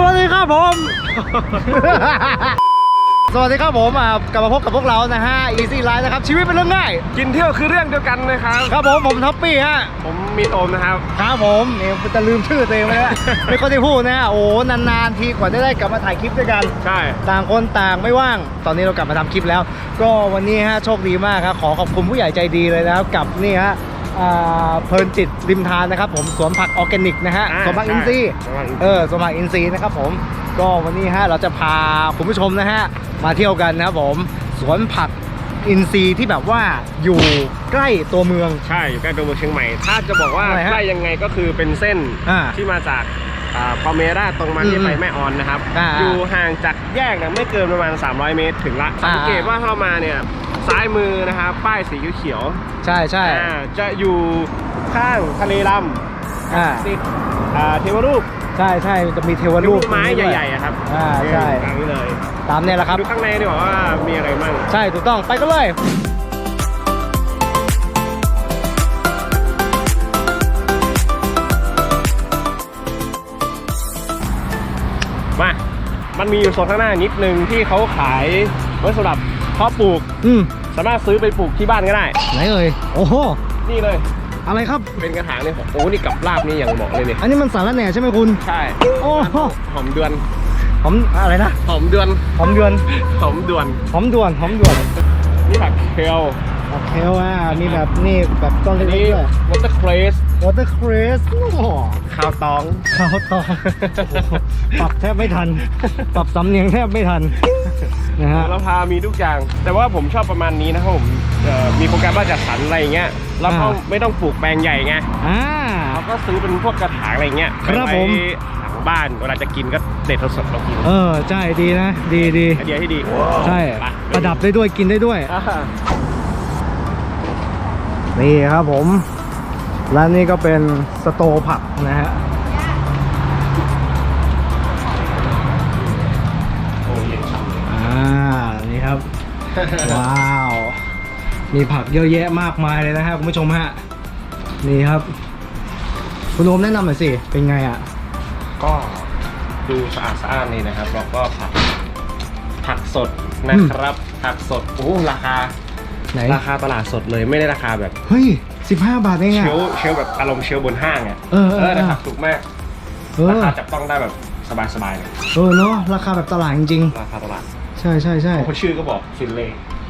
สวัสดีครับผม สวัสดีครับผมอ่ากลับมาพบกับพวกเรานะฮะ Easy Life นะครับ ชีวิตเป็นเรื่องง่าย กินเที่ยวคือเรื่องเดียวกันนะครับ ครับผมผมท็อปปี้ฮะ ผมมีโอมนะครับ ครับผมเนี่ยจะลืมชื่อตัวเองไปแล้ว ไม่ค่อยได้พูดนะฮะโอ้นานๆทีกว่าจะได้กลับมาถ่ายคลิปด้วยกัน ใช่ ต่างคนต่างไม่ว่าง ตอนนี้เรากลับมาทำคลิปแล้ว ก็วันนี้ฮะโชคดีมากครับขอขอบคุณผู้ใหญ่ใจดีเลยนะครับกับนี่ฮะอ่า เพลินจิตริมทานนะครับผมสวนผักออร์แกนิกนะฮะอ่าสวนผักอินทรีย์สวนผักอินทรีย์เออสวนผักอินทรีย์นะครับผมก็วันนี้ฮะเราจะพาคุณผู้ชมนะฮะมาเที่ยวกันนะครับผมสวนผักอินทรีย์ที่แบบว่าอยู่ใกล้ตัวเมืองใช่อยู่ใกล้ตัวเมืองเชียงใหม่ ถ้าจะบอกว่าอะไรฮะใกล้ยังไงก็คือเป็นเส้นอ่าที่มาจากอ่า พอเมราตรงมาอืที่มไปแม่ออนนะครับอ่าอยู่ห่างจากแยกนะไม่เกินประมาณ 300 เมตรถึงละอ่าสังเกตว่าถ้าเรามาเนี่ยซ้ายมือนะครับป้ายสีเขียวใช่ใช่ๆอ่าจะอยู่ข้างทะเลลอ่าำติดอ่าเทวรูปใช่ใช่จะมีเทวรูรูปปไม้ตรงนี้ด้วยใหญ่ๆอะครับอ่าใช่กลางนี้เลย ตามเนี่ยแหละครับดูข้างในดีกว่าว่ามีอะไรบ้างใช่ถูกต้องไปกันเลย มันมีอยู่โซนข้างหน้านิดนึงที่เขาขายไว้สำหรับเพาะปลูก อืมสามารถซื้อไปปลูกที่บ้านก็ได้ ไหนเอ่ยโอ้โหนี่เลย อะไรครับ เป็นกระถางเนี่ยโอ้นี่กับลาบนี่อย่างเหมาะเลยเนี่ยอันนี้มันสารแหน่ใช่ไหมคุณ ใช่โอ้โหหอมเดือนหอมอะไรนะหอมเดือนหอมเดือนหอมเดือนหอมด่วนหอมด่วนนี่ผักเคลโอเคว่ามีแบบนี่แบบต้นอันเล็กนี้ๆด้วยวอเตอร์เครส วอเตอร์ครสโอ้โหข้าวตอง ข้าวตองปรับแทบไม่ทัน ปรับสำเนียงแทบไม่ทันนะฮะแล้วพามีทุกอย่าง แต่ว่าผมชอบประมาณนี้นะครับผมเอ่อมีโปรแกรมว่าจัดสรรอะไรอย่างเงี้ยแล้วเขาอ่าไม่ต้องปลูกแปลงใหญ่ไงอ่าเขาก็ซื้อเป็นพวกกระถางอะไรเงี้ยครับไปผมไว้หลังบ้านเวลาจะกินก็เด็ดสดๆเรากินเออใช่ดีนะ ดีดีไอเดียที่ดีใช่ไปประดับได้ด้วยกินได้ด้วยอ่านี่ครับผม และนี่ก็เป็นสโตร์ผักนะฮะโอ้เย็นฉ่ำเลยอ่า นี่ครับ ว้าว มีผักเยอะแยะมากมายเลยนะฮะคุณผู้ชมฮะ นี่ครับ คุณโอมแนะนำหน่อยสิ เป็นไงอะ ก็ดูสะอาดสะอาดนี่นะครับ แล้วก็ผักผักสดนะครับ ผักสด โอ้ ราคา ไหน ราคาตลาดสดเลยไม่ได้ราคาแบบ เฮ้ย 15บาทเองเชอะลฟ์เชลฟ์แบบอารมณ์เชลฟ์บนห้างอะเออเออเออแต่ผักถูกมากเอราอ คาจับต้องได้แบบสบายๆเลยเออเนาะราคาแบบตลาดจริงราคาตลาดๆ ใช่ใช่ใช่เพราะชื่อก็บอกฟินเล่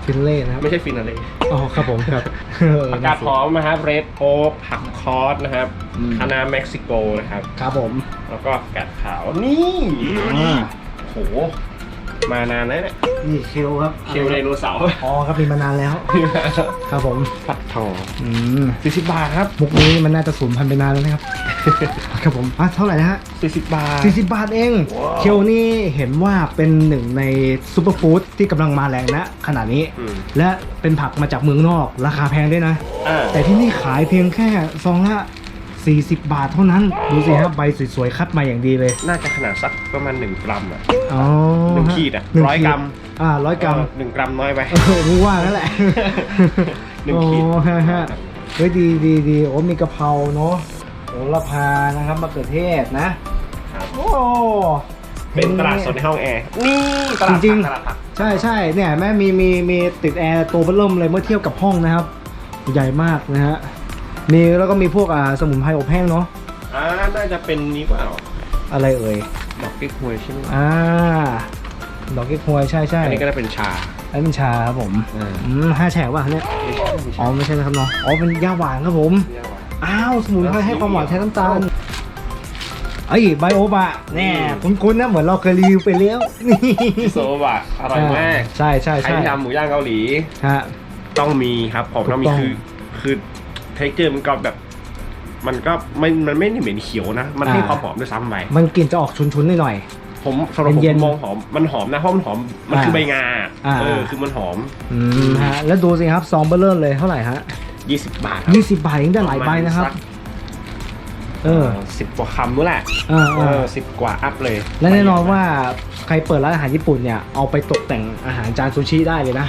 ฟินเล่นะครับไม่ใช่ฟินอะไรอ๋อครับผมครับเออ ผักกาดหอมนะครับเรดโอ๊กผักคอสนะครับอืมคานาเม็กซิโกนะครับ ครับผมแล้วก็กาดขาวนี่อ่าโห มานานแล้วเนี่ยนี่เคลครับเชลไดโนเสาร์อ๋อครับมีมานานแล้ว ครับผมผัดทองอืมสี่สิบบาทครับมุกนี้มันน่าจะสูญพันธุ์ไปนานแล้วนะครับ ครับผมอะเท่าไหร่นะฮะสี่สิบบาท 40 บาทเอง เคลนี่เห็นว่าเป็นหนึ่งในซูเปอร์ฟู้ดที่กำลังมาแรงนะขณะนี้ อืม และเป็นผักมาจากเมืองนอก ราคาแพงด้วยนะ อ่าแต่ที่นี่ขายเพียงแค่ซองละ 40 บาทเท่านั้น ดูสิครับใบสวยๆ คัดมาอย่างดีเลย น่าจะขนาดสักประมาณหนึ่งกรัมอะอ๋อหนึ่งขีดอะหนึ่งร้อยขีดกรัมอ่าร้อยกรัมเออหนึ่งกรัมน้อยไป เออรู้ว่านั่นแหละ หนึ่งขีดโอ้ฮะฮะเฮ้ยดีดีดีโอ้มีกะเพราเนาะโหระพานะครับมะเขือเทศนะ ครับ โอ้เป็นตลาดสดในห้องแอร์ นี่ตลาดจริงผักตลาดผักๆใช่ใช่เนี่ยแม่มีมีมีติดแอร์ตัวเบิ่มเลยเมื่อเทียบกับห้องนะครับ ใหญ่มากนะฮะ มีแล้วก็มีพวกอ่าสมุนไพรอบแห้งเนาะอ่าน่าจะเป็นนี้เปล่าอะไรเอ่ยดอกกิ๊กฮวยใช่ไหมอ่าดอกเก๊กฮวยใช่ใช่อันนี้ก็ได้เป็นชาอันนี้เป็นชาครับผมอ่าอืมห้าแฉกว่ะเนี่ยไม่ใช่ไม่อ๋อใช่ไม่ใช่นะครับเนาะอ๋อเป็นยาหวานครับผมอ้าวสมุนไพรให้ความหวานแทนน้ำตาลไอ้ยไบโอบะแน่คุ้นๆนะเหมือนเราเคยรีวิวไปแล้วนี่โซบะอร่อยมาก ใช่ใช่ใครใช่ที่ทำหมูย่างเกาหลีฮะต้องมีครับของต้องมีถูกต้องคือคือ เทคเจอร์มันก็แบบ มันก็ไม่มันไม่ได้เหม็นเขียวนะ มันให้อ่าความหอมด้วยซ้ำไปมันกลิ่นจะออกชุนๆหน่อยผมสำหรับผมเย็นๆมองหอมมันหอมนะเพราะมันหอมมันคืออ่าใบงาอ่า เออคือมันหอมๆอืมฮะแล้วดูสิครับซองเบลเลอร์เลยเท่าไหร่ฮะ20 บาทครับยี่สิบบาทเองได้หลายใบนะครับ ปมาณสักเออสิบกว่าคำนู้นแหละเออเอเอออสิบกว่าอัพเลยและแน่นอนว่าใครเปิดร้านอาหารญี่ปุ่นเนี่ยเอาไปตกแต่งอาหารจานซูชิได้เลยนะ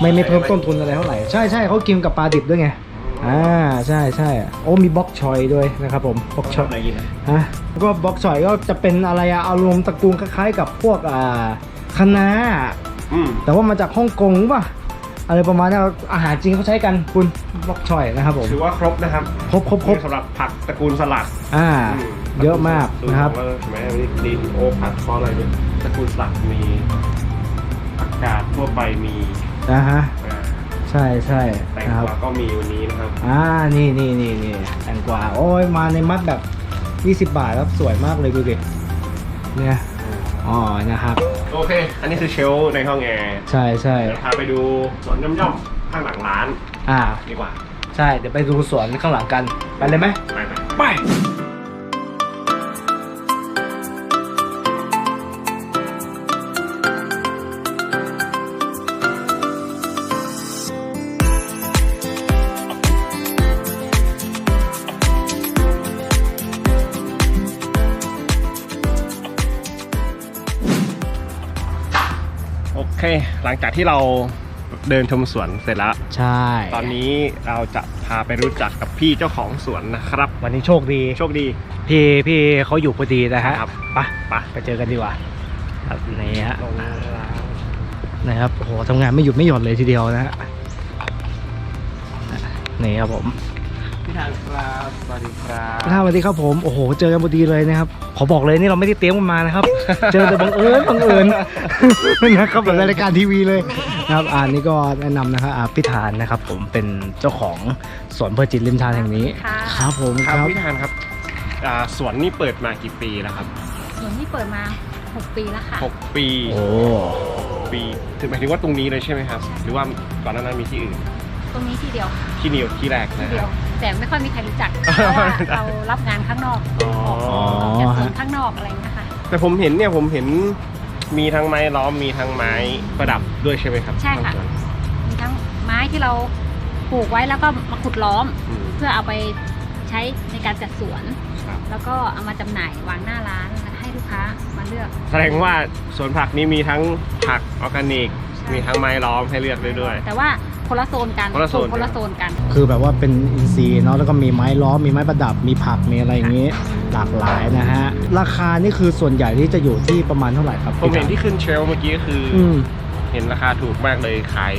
ไม่ไม่เพิ่มต้นทุนอะไรเท่าไหร่ ใช่ใช่เขากินกับปลาดิบด้วยไง อ่าใช่ใช่โอ้มีบล็อกชอยด้วยนะครับผมบล็อกชอยอะไรกินนะฮะแล้วก็บล็อกชอยก็จะเป็นอะไรอะอารมณ์ตระกูลคล้ายๆกับพวกอ่าคะน้าอืมแต่ว่ามาจากฮ่องกงป่ะอะไรประมาณนี้อาหารจริงเขาใช้กันคุณบล็อกชอยนะครับผมถือว่าครบนะครับครบครบครบสำหรับผักตระกูลสลัดอ่าอืมเยอะมากนะครับดูว่าแม้มีดีโอผักซอสอะไรเนี่ยตระกูลสลัดมีผักกาดทั่วไปมีนะฮะอ่า ใช่ใช่แตงนะครับกวาก็มีวันนี้นะครับ อ่า นี่นี่นี่นี่แตงกวา โอ้ย มาในมัดแบบ 20 บาทแล้วสวยมากเลยดูดิ เนี่ย อ๋อ นะครับ โอเค อันนี้คือเชลฟ์ในห้องแอร์ใช่ใช่ เดี๋ยวพาไปดูสวนย่อมๆข้างหลังร้านอ่า ดีกว่า ใช่ เดี๋ยวไปดูสวนข้างหลังกัน ไปเลยไหม ไปไหมไป โอเค หลังจากที่เราเดินชมสวนเสร็จแล้ว ใช่ ตอนนี้เราจะพาไปรู้จักกับพี่เจ้าของสวนนะครับ วันนี้โชคดี โชคดี พี่พี่เขาอยู่พอดีนะฮะครับ ไปไปไปเจอกันดีกว่าครับนี่ฮะ ลงร้านนะครับโอ้โหทำงานไม่หยุดไม่หย่อนเลยทีเดียวนะฮะนี่ครับผม พี่ทางครับสวัสดีครับท่านสวัสดีครับผมโอ้โห เจอกันพอดีเลยนะครับขอบอกเลยนี่เราไม่ได้เตรียมกันมานะครับ เจอแต่บังเอิญบังเอิญนะครับแบบในรายการทีวีเลยนะครับอ่านี่ก็แนะนำนะครับอ่าพิธานนะครับ ผมเป็นเจ้าของสวนเพอร์จิตริมทานแห่งนี้ค่ะ ครับผมคครัรับบพี่ทานครับอ่าสวนนี่เปิดมากี่ปีแล้วครับส่วนที่เปิดมา 6 ปีแล้วค่ะ6ปีโอ้ ปีถึงหมายถึงว่าตรงนี้เลยใช่ไหมครับ หรือว่าก่อนหน้านั้นมีที่อื่น ตรงนี้ที่เดียวที่นิวที่แรกที่นะคเดียรัว บ แต่ไม่ค่อยมีใครรู้จัก เพราะว่าเรารับงานข้างนอกอ๋อ ออกจากสวนข้างนอกอะไรอย่างเงี้ยค่ะ แต่ผมเห็นเนี่ยผมเห็นมีทั้งไม้ล้อมมีทั้งไม้ประดับด้วยใช่ไหมครับใช่ค่ะมีทั้งไม้ที่เราปลูกไว้แล้วก็มาขุดล้อม อืมเพื่อเอาไปใช้ในการจัดสวน ครับแล้วก็เอามาจำหน่ายวางหน้าร้านให้ลูกค้ามาเลือก แสดงว่าสวนผักนี้มีทั้งผักออร์แกนิก ใช่ มีทั้งไม้ล้อมให้เลือกได้ด้วย แต่ว่า คนละโซนกันคนละโซนปลูกคนละโซนกัน คือแบบว่าเป็นอินทรีย์เนาะแล้วก็มีไม้ล้อมมีไม้ประดับมีผักมีอะไรอย่างนี้ หลากหลายนะฮะ ราคานี่คือส่วนใหญ่ที่จะอยู่ที่ประมาณเท่าไหร่ครับผมเห็นที่ขึ้นเชลฟ์เมื่อกี้ก็คือออืมเห็นราคาถูกมากเลยขาย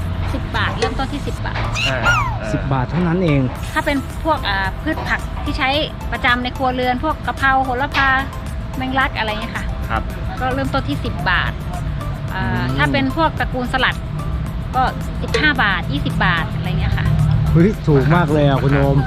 10บาท เริ่มต้นที่10บาท อ่าสิบบาทเท่านั้นเอง ถ้าเป็นพวกอ่าพืชผักที่ใช้ประจำในครัวเรือน พวกกะเพราโหระพาแมงลักอะไรเงี้ยค่ะ ครับ ก็เริ่มต้นที่ 10 บาทอ่าอืม ถ้าเป็นพวกตระกูลสลัด ก็ 15 บาท 20 บาท อะไรเงี้ยค่ะ เฮ้ยถูกมากเลยอะคุณโอม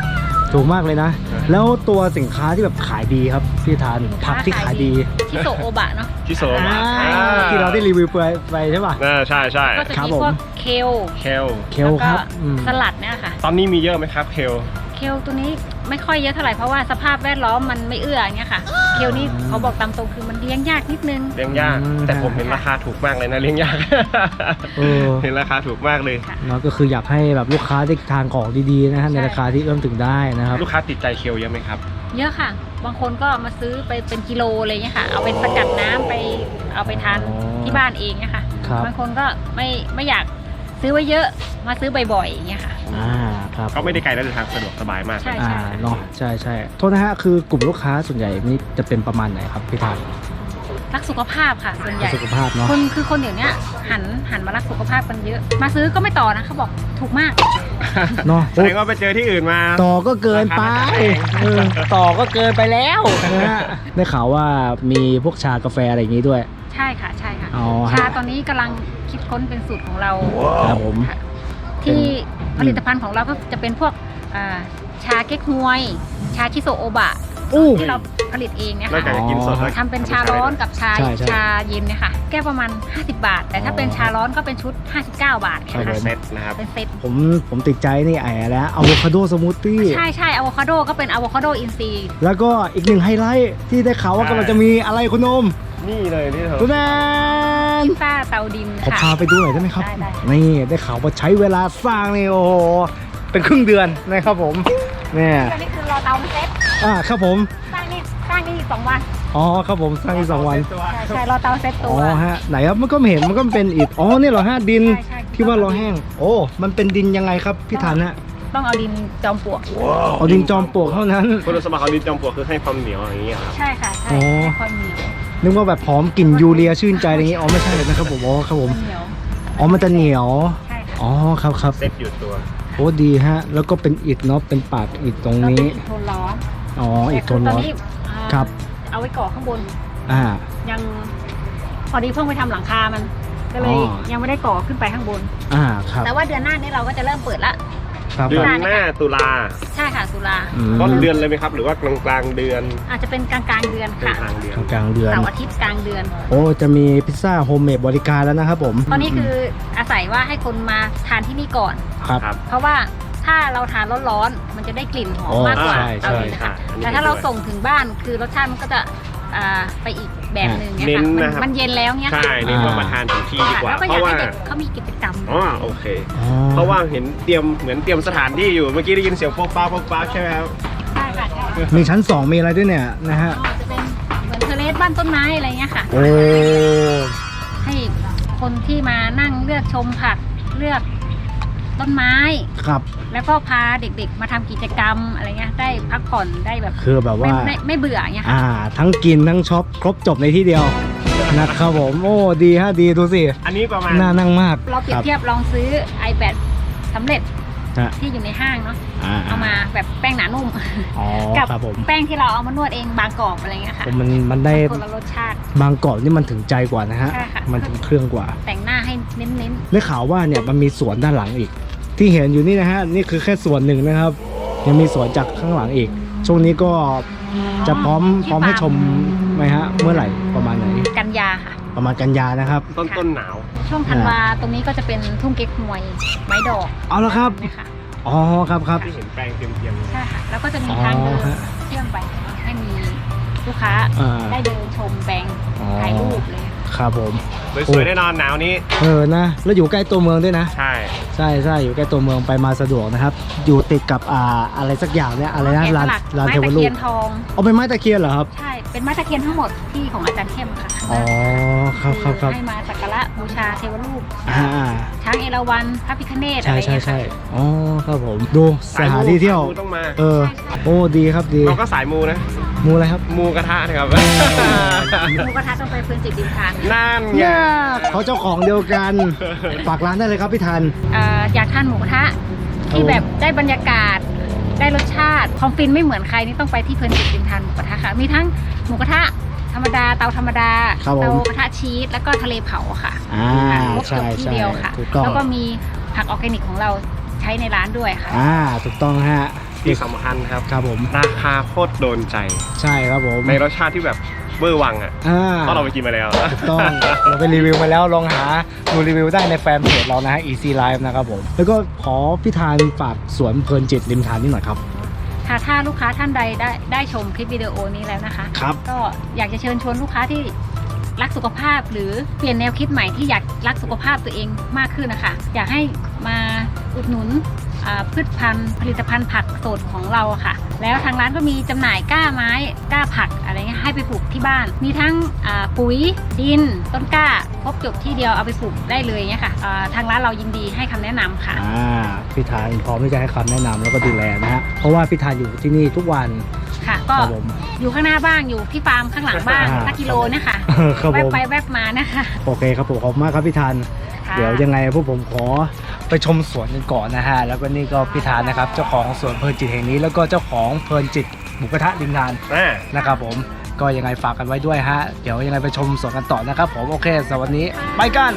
ถูกมากเลยนะ แล้วตัวสินค้าที่แบบขายดีครับพี่ทานผักที่ขายดีที่โซโอบะเนาะชิโซะอ่าที่เราได้รีวิวไปไปใช่ป่ะอ่าใช่ใช่ก็จะครับมีผม พวกเคลเคลเคลครับแล้วก็อืมสลัดเนี่ยค่ะ ตอนนี้มีเยอะไหมครับเคลเคลตัวนี้ ไม่ค่อยเยอะเท่าไหร่เพราะว่าสภาพแวดล้อมมันไม่เอื้ออย่างเงี้ยค่ะเคลนี่เขาบอกตามตรงคือมันเลี้ยงยากนิดนึง เลี้ยงยาก อืม แต่ผมเห็นราคาถูกมากเลยนะเลี้ยงยาก เออเห็นราคาถูกมากเลย เนาะก็คืออยากให้แบบลูกค้าได้ทานของดีๆนะฮะในราคาที่เอื้อมถึงได้นะครับ ลูกค้าติดใจเคลเยอะไหมครับ เยอะค่ะ บางคนก็มาซื้อไปเป็นกิโลอะไรเงี้ยค่ะ เอาไปสกัดน้ำไปเอาไปทานอ๋อที่บ้านเองเนี่ยค่ะ ครับ บางคนก็ไม่ไม่อยากซื้อไว้เยอะมาซื้อบ่อยๆอย่างเงี้ยค่ะ อ่า ครับ ก็ไม่ได้ไกลและเดินทางสะดวกสบายมาก ใช่ อ่าเนาะใช่ใช่โทษนะฮะคือกลุ่มลูกค้าส่วนใหญ่นี่จะเป็นประมาณไหนครับพี่ทานรักสุขภาพค่ะ ส่วนใหญ่ สุขภาพเนาะคนคือคนเดี๋ยวเนี้ยหันหันมารักสุขภาพกันเยอะ มาซื้อก็ไม่ต่อนะเขาบอกถูกมาก เนาะแสดงว่าไปเจอที่อื่นมา ต่อก็เกินไปราคาแพงเออต่อก็เกินไปแล้วนะฮะได้ข่าวว่ามีพวกชากาแฟอะไรอย่างงี้ด้วย ใช่ค่ะ ใช่ค่ะ อ๋อฮะชาตอนนี้กำลังคิดค้นเป็นสูตรของเราครับผมค่ะที่ ผลิตภัณฑ์ของเราก็จะเป็นพวกอ่าชาเก๊กฮวย ชาชิโซโอบะอู้ที่เราผลิตเองเนี่ยนอกค่ะจากจะกินสดแล้วทำเป็นชาร้อนกับชาใช่ใช่ชาเย็นเนี่ยค่ะ แก้วประมาณ 50 บาท แต่ถ้าเป็นชาร้อนก็เป็นชุด 59 บาทครับค่ะผมเซ็ตนะครับเป็นเซตผมผมติดใจนี่ไอ้แล้วอะโวคาโดสมูทตี้ใช่ใช่อะโวคาโดก็เป็นอะโวคาโดอินทรีย์แล้วก็อีกหนึ่งไฮไลท์ที่ได้ข่าวว่าใช่กำลังจะมีอะไรคุณโอมนี่เลยที่เธอคุณแนนพิซซ่าเตาดินขอค่ะ พาไปดูหน่อยได้ไหมครับ ได้ได้ นี่ได้ข่าวว่าใช้เวลาสร้างนี่โอ้โหเป็นครึ่งเดือนนะครับผมเนี่ยอันนี้คือรอเตาเซตอ่าครับผมสร้างนี่สร้างนี่อีกสองวันอ๋อครับผมสร้างอีกสองวันใช่ใช่รอเตาเซตตัอ๋ว อฮะไหนครับมันก็ไม่เห็นมันก็เป็นอิฐอ๋อนี่เหรอฮะดินใช่ใช่ ที่ว่าเราแห้ง โอ้มันเป็นดินยังไงครับพี่ธันฮะต้องเอาดินจอมปลวก เอาดินจอมปลวกเท่านั้น คุณสมบัติของดินจอมปลวกคือให้ความเหนียวอย่างนี้ยครับ ใช่ค่ะใช่อ๋อ ให้ความเหนียว นึกว่าแบบหอมกลิ่นยูเรียชื่นใจอะไรอย่างงี้อ๋อไม่ใช่เลยนะครับผมอ๋อครับผมมันเหนียวอ๋อมันจะเหนียวใช่ค่ะอ๋อครับครับเซ็ตอยู่ตัว โอ้ดีฮะ แล้วก็เป็นอิฐเนาะเป็นปากอิฐตรงเรานี้เป็นอิฐโทนร้อนอ๋ออิฐโทนแต่ร้อนคืตอ่าครับ เอาไว้ก่อข้างบน อ่า ยังพอดีเพิ่งไปทำหลังคามัน ก็เลยอ๋อ ยังไม่ได้ก่อขึ้นไปข้างบน อ่าครับ แต่ว่าเดือนหน้านี้เราก็จะเริ่มเปิดละ ครับ เดือนหน้าตุลาใช่ค่ะตุลาอืมต้นเดือนเลยไหมครับ หรือว่ากลางกลางๆเดือนอาจจะเป็นกลางกลางๆเดือนกลางค่ะกลางๆเดือน กลางๆเดือน เสาร์อาทิตย์กลางเดือน โอ้จะมีพิซซ่าโฮมเมดบริการแล้วนะครับผมตอนนี้คืออาศัยว่าให้คนมาทานที่นี่ก่อน ครับ ครับ เพราะว่าถ้าเราทานร้อนๆมันจะได้กลิ่นหอมอ๋อมากกว่าใช่ใช่ เตาอื่นนะคะอันนี้แต่ถ้าเราเห็นด้วย ส่งถึงบ้านคือรสชาติมันก็จะ อ่าไปอีกแบบหนึ่งเนี่ยเน้ค่ะนมันะครับมันเย็นแล้วเนี่ยใช่ค่ะนี่ว่ามาทานถึงที่ดีกว่า แล้วก็เพอยากราะว่าให้เด็กเขามีกิจกรรม อ๋อโอเค อ๋อเพราะว่าเห็นเตรียมเหมือนเตรียมสถานที่อยู่เมื่อกี้ได้ยินเสียงโป๊กป้าโป๊กป้าใช่ไหมครับ ใช่ค่ะใช่มีชั้นสองมีอะไรด้วยเนี่ยนะฮะอ๋อจะเป็นเหมือนเทเลสบ้านต้นไม้อะไรเงี้ยค่ะ โอ้ ให้คนที่มานั่งเลือกชมผักเลือก ต้นไม้ ครับ แล้วก็พาเด็กๆ มาทำกิจกรรมอะไรเงี้ยได้พักผ่อนได้แบบคือแบบไม่ว่าไม่ไม่เบื่อเงี้ยค่ะอ่า ทั้งกินทั้งช็อปครบจบในที่เดียว นะครับผมโอ้ดีฮะดีดูสิอันนี้ประมาณน่านั่งมากเราเปรียคบเทียบลองซื้อ iPad สำเร็จฮะที่อยู่ในห้างเนาะอ่าเอามาแบบแป้งหนานุ่ม อ๋อกับครับผมแป้งที่เราเอามานวดเองบางกรอบอะไรเงี้ยค่ะมันมันได้คนละรสชาติ บางกรอบนี่มันถึงใจกว่านะฮะ ใช่ค่ะ มันถึงเครื่องกว่า แต่งหน้าให้ เน้นได้ข่าวว่าเนี่ยมันมีสวนด้านหลังอีก ที่เห็นอยู่นี่นะฮะนี่คือแค่ส่วนหนึ่งนะครับ ยังมีสวนจากข้างหลังอีก ช่วงนี้ก็ๆจะพร้อมที่พร้อมให้ชมไหมฮะเมื่อไหร่ประมาณไหนกันยาค่ะ ประมาณกันยานะครับ ต้นต้นหนาว ช่วงธันวาตรงนี้ก็จะเป็นทุ่งเก๊กฮวย ไม้ดอกเอาละครับเนี่ยค่ะอ๋อครับครับ ที่เห็นแปลงเตรียมๆ ใช่ค่ะ แล้วก็จะมีอ๋อทางเดินฮะ เชื่อมไปให้มีลูกค้าอ่า ได้เดินชมแปลงอ๋อ ถ่ายรูปเลยค รับผมสวยๆแน่นอนหนาวนี้เออนะแล้วอยู่ใกล้ตัวเมืองด้วยนะ ใช่ใช่ใช่อยู่ใกล้ตัวเมืองไปมาสะดวกนะครับ อยู่ติดกับอ่าอะไรสักอย่างเนี่ยอะไรนะแกะสร้านลักร้านไม้เทวตะรูเคีปยนทองเอาเป็นไม้ตะเคียนเหรอครับใช่เป็นไม้ตะเคียนทั้งหมดที่ของอาจารย์เข้มค่ะ อ๋อครับครับครับให้มาสักการะบูชาเทวรูปอ่าช้างเอราวัณพระพิฆเนศอะใช่ไรใช่เงี้ยใช่ค่ะอ๋อครับผมดูสถานที่เที่ยวสามูต้องมาเออโอ้ดีครับดีเราก็สายมูนะมูอะไรครับมูกระทะนะครับหมูกระทะต้องไปพื้นจิตดินทานนั่นไงเนี่ยเขาเจ้าของเดียวกันฝากร้านได้เลยครับพี่ทันเอ่ออยากทานหมูกระทะที่โอ้แบบได้บรรยากาศได้รสชาติความฟินไม่เหมือนใครนี่ต้องไปที่เพลินจิตดินทานหมูกระทะค่ะมีทั้งหมูกระทะ ธรรมดาเตาธรรมดาครับผมเตากระทะชีสแล้วก็ทะเลเผาค่ะอ่าครบจใช่บที่ใช่เดียวค่ะ ถูกต้อง แล้วก็มีผักออร์แกนิกของเราใช้ในร้านด้วยค่ะ อ่าถูกต้องฮะที่สำคัญครับ ครับผม ราคาโคตรโดนใจ ใช่ครับผมในรสชาติที่แบบเบอร์วังอะอ่าเพราะเราไปกินมาแล้ว ถูกต้องเราไปรีวิวมาแล้วลองหาดูรีวิวได้ในแฟนเพจเรานะฮะ Easy Life นะครับผม แล้วก็ขอพี่ทานฝากสวนเพลินจิตริมทานนี่หน่อยครับ ค่ะถ้าลูกค้าท่านใดได้ได้ชมคลิปวิดีโอนี้แล้วนะคะ ครับ ก็อยากจะเชิญชวนลูกค้าที่ รักสุขภาพ หรือเปลี่ยนแนวคิดใหม่ที่อยากรักสุขภาพตัวเองมากขึ้นนะคะ อยากให้มาอุดหนุนอ่าพืชพันธุ์ผลิตภัณฑ์ผักสดของเราอะค่ะ แล้วทางร้านก็มีจำหน่ายก้าไม้ก้าผักอะไรเงี้ยให้ไปปลูกที่บ้าน มีทั้งอ่าปุ๋ยดิน ต้นกล้าครบจบที่เดียวเอาไปปลูกได้เลยเนี่ยค่ะอ่าทางร้านเรายินดีให้คำแนะนำค่ะอ่าพี่ทานพร้อมที่จะให้คำแนะนำแล้วก็ดูแลนะฮะเพราะว่าพี่ทานอยู่ที่นี่ทุกวันค่ะคก็รับผมอยู่ข้างหน้าบ้างอยู่ที่ฟาร์มข้างหลังบ้างอ่าสักกิโลเนะคะ ครับแวผบม ไปแวบมานะคะ โอเคครับผมขอบคุณมากครับพี่ทานค่ะเดี๋ยวยังไงพวกผมขอไปชมสวนกันก่อนนะฮะ แล้วก็นี่ก็พี่ทานนะครับ เจ้าของสวนเพลินจิตแห่งนี้ แล้วก็เจ้าของเพลินจิตหมูกระทะริมทานอ่า นะครับผม ก็ยังไงฝากกันไว้ด้วยฮะ เดี๋ยวยังไงไปชมสวนกันต่อนะครับผม โอเคสำหรับวันนี้ ไปกัน